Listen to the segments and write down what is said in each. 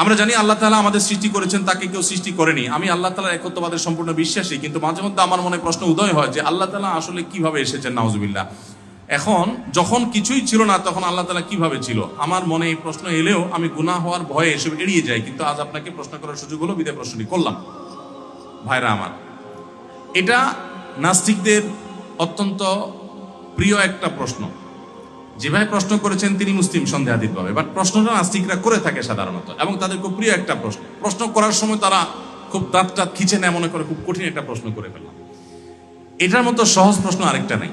আমরা জানি আল্লাহ তালা আমাদের সৃষ্টি করেছেন, তাকে কেউ সৃষ্টি করেনি। আমি আল্লাহ তালার একত্ববাদের সম্পূর্ণ বিশ্বাসী, কিন্তু মাঝে মধ্যে আমার মনে প্রশ্ন উদয় হয় যে আল্লাহ তালা আসলে কীভাবে এসেছেন, নাউজুবিল্লাহ। এখন যখন কিছুই ছিল না, তখন আল্লাহ তালা কীভাবে ছিল? আমার মনে এই প্রশ্ন এলেও আমি গুনাহ হওয়ার ভয়ে এসব এড়িয়ে যাই, কিন্তু আজ আপনাকে প্রশ্ন করার সুযোগ হলো, বিদায় প্রশ্নটি করলাম। ভাইরা আমার, এটা নাস্তিকদের অত্যন্ত প্রিয় একটা প্রশ্ন। যেভাবে প্রশ্ন করেছেন তিনি মুসলিম সন্দেহাতীতভাবে বাট প্রশ্নটা নাস্তিকরা করে থাকে সাধারণত, এবং তাদের খুব প্রিয় একটা প্রশ্ন। প্রশ্ন করার সময় তারা খুব দাঁত খিচে নেয়, মনে করে খুব কঠিন একটা প্রশ্ন করে ফেললাম। এটার মতো সহজ প্রশ্ন আরেকটা নেই।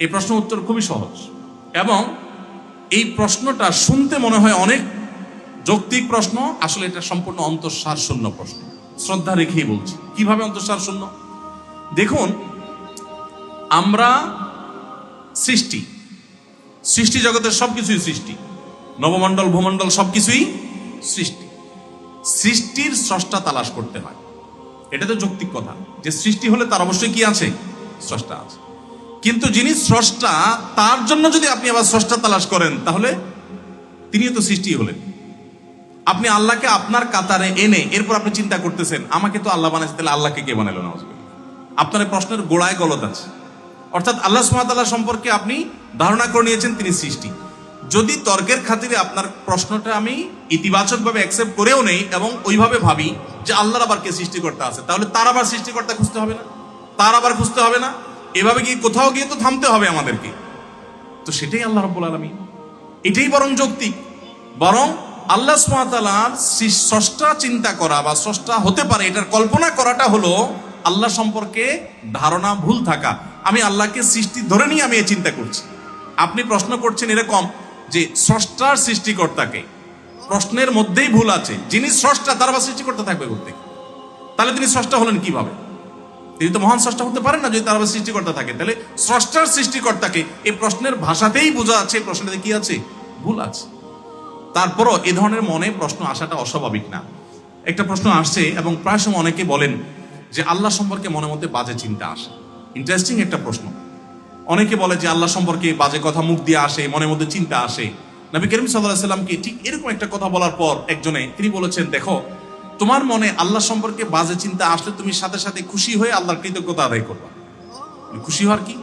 এই প্রশ্ন উত্তর খুবই সহজ। এবং এই প্রশ্নটা শুনতে মনে হয় অনেক যৌক্তিক প্রশ্ন, আসলে এটা সম্পূর্ণ অন্তঃসার শূন্য প্রশ্ন। শ্রদ্ধা রেখেই বলছি। কীভাবে অন্তঃসার শূন্য দেখুন, আমরা সৃষ্টি সৃষ্টি জগতের সবকিছুই সৃষ্টি। নবমণ্ডল, ভূমণ্ডল সবকিছুই সৃষ্টি। সৃষ্টির স্রষ্টা তালাশ করতে হয়। এটা তো যৌক্তিক কথা। যে সৃষ্টি হলে তার অবশ্যই কি আছে? স্রষ্টা আছে। কিন্তু যিনি স্রষ্টা, তার জন্য যদি আপনি আবার স্রষ্টা তালাশ করেন, তাহলে তিনিও তো সৃষ্টি হলেন। আপনি আল্লাহকে আপনার কাতারে এনে এরপর আপনি চিন্তা করতেছেন, আমাকে তো আল্লাহ বানাইছে, তাহলে আল্লাহকে কে বানাইলো? না আপনার প্রশ্নের গোড়ায় গলত আছে। অর্থাৎ আল্লাহ সুমাতাল্লাহ সম্পর্কে আপনি ধারণা করে নিয়েছেন তিনি সৃষ্টি। যদি তর্কের খাতিরে আপনার প্রশ্নটা আমি ইতিবাচকভাবে অ্যাকসেপ্ট করেও নেই এবং ওইভাবে ভাবি যে আল্লাহর আবার কে সৃষ্টিকর্তা আছে, তাহলে তার আবার সৃষ্টিকর্তা খুঁজতে হবে না। তার আবার খুঁজতে হবে না। এভাবে গিয়ে কোথাও গিয়ে তো থামতে হবে আমাদেরকে। তো সেটাই আল্লাহ রব্বুল আলমী এটাই বরং যৌক্তিক। বরং আল্লাহ সুমাতালার স্রষ্টা চিন্তা করা বা স্রষ্টা হতে পারে, এটার কল্পনা করাটা হলো আল্লাহ সম্পর্কে ধারণা, ভুল থাকা। আমি আল্লাহকে সৃষ্টি ধরে নিয়ে আমি এই চিন্তা করছি। আপনি প্রশ্ন করছেন এরকম যে স্রষ্টার সৃষ্টিকর্তাকে। প্রশ্নের মধ্যেই ভুল আছে। যিনি স্রষ্টা, তার আবার সৃষ্টিকর্তা থাকবে করতে তাহলে তিনি স্রষ্টা হলেন কীভাবে? তিনি তো মহান স্রষ্টা হতে পারেন না যদি তার আবার সৃষ্টিকর্তা থাকে। তাহলে স্রষ্টার সৃষ্টিকর্তাকে এই প্রশ্নের ভাষাতেই বোঝা আছে প্রশ্নটাতে কি আছে? ভুল আছে। তারপরও এ ধরনের মনে প্রশ্ন আসাটা অস্বাভাবিক না। একটা প্রশ্ন আসছে এবং প্রায় সময় অনেকে বলেন যে আল্লাহ সম্পর্কে মনে মধ্যে বাজে চিন্তা আসে। ইন্টারেস্টিং একটা প্রশ্ন। অনেকে বলে যে আল্লাহ সম্পর্কে বাজে কথা মুখ দিয়ে আসে, মনের মধ্যে চিন্তা আসে। নবী করিম সাল্লাহ সাল্লামকে ঠিক এরকম একটা কথা বলার পর একজনে, তিনি বলেছেন, দেখো, তোমার মনে আল্লাহ সম্পর্কে বাজে চিন্তা আসলে তুমি সাথে সাথে খুশি হয়ে আল্লাহর কৃতজ্ঞতা আদায় করবা। মানে খুশি হওয়ার কি?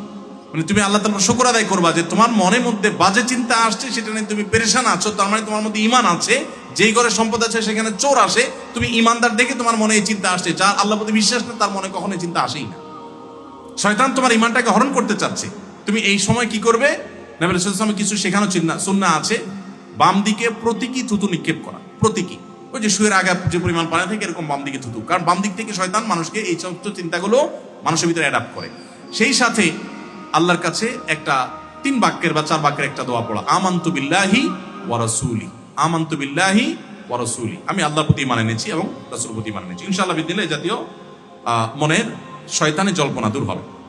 মানে তুমি আল্লাহ তালা শুকর আদায় করবা যে তোমার মনের মধ্যে বাজে চিন্তা আসছে, সেটা নিয়ে তুমি পেরেশান আছো, তার মানে তোমার মধ্যে ইমান আছে। যেই ঘরে সম্পদ আছে, সেখানে চোর আসে। তুমি ইমানদার দেখে তোমার মনে এই চিন্তা আসছে, যার আল্লাহ প্রতি বিশ্বাস নেই, তার মনে কখনো চিন্তা আসেই না। শয়তান তোমার ইমানটাকে হরণ করতে চাচ্ছে। তুমি এই সময় কি করবে? নবী রাসূলুল্লাহ কিছু শেখানো চিন্তা সুন্না আছে। বাম দিকে প্রতীকী থুতু নিক্ষেপ করা। প্রতীকী। ওই যে শুয়ের আগে যে পরিমাণ পানি থাকে, এরকম বাম দিকে থুতু। কারণ বাম দিক থেকে শয়তান মানুষকে এই সমস্ত চিন্তাগুলো মানুষের ভিতরে অ্যাডাপ্ট করে। সেই সাথে আল্লাহর কাছে একটা তিন বাক্যের বা চার বাক্যের একটা দোয়া পড়া। আমান্তু বিল্লাহি ওয়ারাসুলি আমান্তু বিল্লাহি ওয়ারাসুলি আমি আল্লাহর প্রতি মানে এনেছি এবং রাসূলের প্রতি মানে এনেছি। ইনশাআল্লাহ বিদিলে জাতীয় মনের শয়তানের জল্পনা দূর হবে।